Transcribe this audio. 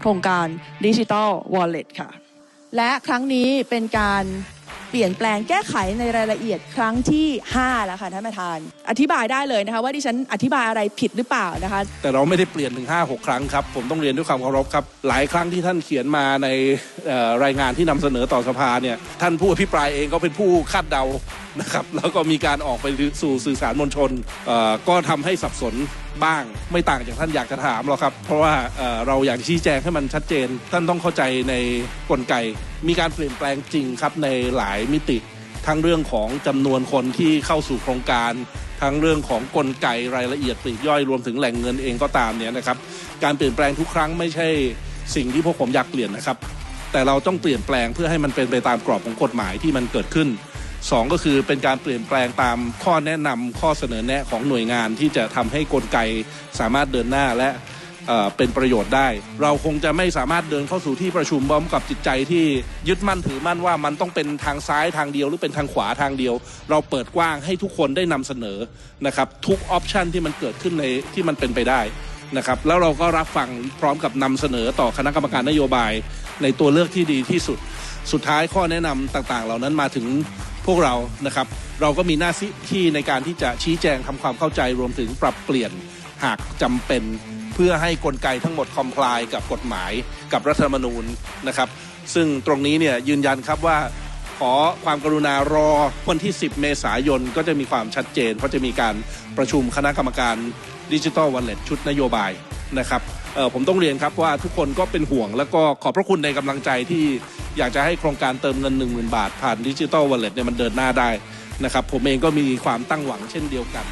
โครงการดิจิ t a ลวอลเล็ตค่ะ และครั้งนี้เป็นการเปลี่ยนแปลงแก้ไขในรายละเอียดครั้งที่ 5 แล้วค่ะท่านประธาน อธิบายได้เลยนะคะว่าดิฉันอธิบายอะไรผิดหรือเปล่านะคะ แต่เราไม่ได้เปลี่ยนถึง 5 6 ครั้งครับ ผมต้องเรียนด้วยความเคารพครับ หลายครั้งที่ท่านเขียนมาในรายงานที่นำเสนอต่อสภาเนี่ยท่านผู้อภิปรายเองก็เป็นผู้คาดเดานะครับแล้วก็มีการออกไปสู่สื่อสารมวลชนก็ทำให้สับสนบ้างไม่ต่างจากท่านอยากจะถามหรอกครับ เพราะว่าเเราอยากชี้แจงให้มันชัดเจน ท่านต้องเข้าใจในกลไก มีการเปลี่ยนแปลงจริงครับในหลายมิติ ทั้งเรื่องของจำนวนคนที่เข้าสู่โครงการ ทั้งเรื่องของกลไกรายละเอียดปลีกย่อยรวมถึงแหล่งเงินเองก็ตามเนี่ยนะครับ การเปลี่ยนแปลงทุกครั้งไม่ใช่สิ่งที่พวกผมอยากเปลี่ยนนะครับ แต่เราต้องเปลี่ยนแปลงเพื่อให้มันเป็นไปตามกรอบของกฎหมายที่มันเกิดขึ้น สองก็คือเป็นการเปลี่ยนแปลงตามข้อแนะนำข้อเสนอแนะของหน่วยงานที่จะทำให้กลไกสามารถเดินหน้าและเป็นประโยชน์ได้ เราคงจะไม่สามารถเดินเข้าสู่ที่ประชุมพร้อมกับจิตใจที่ยึดมั่นถือมั่นว่ามันต้องเป็นทางซ้ายทางเดียว หรือเป็นทางขวาทางเดียว เราเปิดกว้างให้ทุกคนได้นำเสนอนะครับทุกออปชันที่มันเกิดขึ้นในที่มันเป็นไปได้นะครับแล้วเราก็รับฟังพร้อมกับนำเสนอต่อคณะกรรมการนโยบายในตัวเลือกที่ดีที่สุด สุดท้ายข้อแนะนำต่างๆ เหล่านั้นมาถึง พวกเรานะครับ เราก็มีหน้าที่ในการที่จะชี้แจงทำความเข้าใจรวมถึงปรับเปลี่ยนหากจำเป็นเพื่อให้กลไกทั้งหมดคอมพลายกับกฎหมายกับรัฐธรรมนูญนะครับ ซึ่งตรงนี้เนี่ยยืนยันครับว่าขอความกรุณารอวันที่ 10 เมษายนก็จะมีความชัดเจน เพราะจะมีการประชุมคณะกรรมการดิจิ t a ลว a ลเล็ตชุดนโยบายนะครับผมต้องเรียนครับว่าทุกคนก็เป็นห่วง แล้วก็ขอบพระคุณในกำลังใจที่ อยากจะให้โครงการเติมเงิน 1 0,000 บาท ผ่านดิจิตอลวอลเล็ตเนี่ยมันเดินหน้าได้นะครับผมเองก็มีความตั้งหวังเช่นเดียวกัน